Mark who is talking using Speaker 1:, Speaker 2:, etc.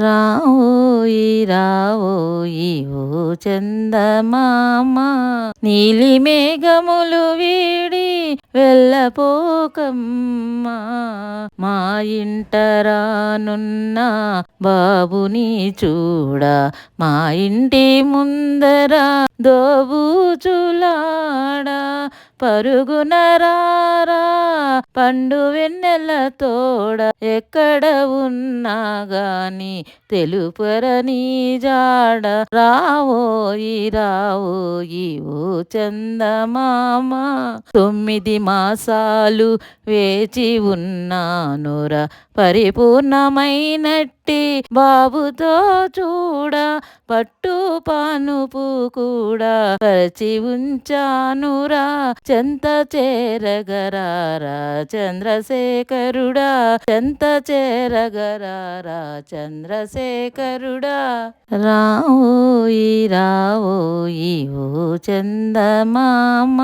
Speaker 1: రావోయి రావోయి ఓ చందమామ. నీలి మేఘములు వీడి వెళ్ళపోకమ్మా. మా ఇంట రానున్న బాబుని చూడ. మా ఇంటి ముందర దోబూచులా. పరుగున రారా పండు వెన్నెల తోడ ఎక్కడ ఉన్నా గాని తెలుపరని జాడ. రావోయి రావోయి ఓ చందమామ తొమ్మిది మాసాలు వేచి ఉన్నానురా. పరిపూర్ణమైనట్టు బాబుతో చూడ పట్టు పానుపు కూడా పరిచి ఉంచానురా. చెంత చేరగరారా చంద్రశేఖరుడా? చెంత చేరగరారా చంద్రశేఖరుడా? రావోయి రావోయి ఓ చందమామ.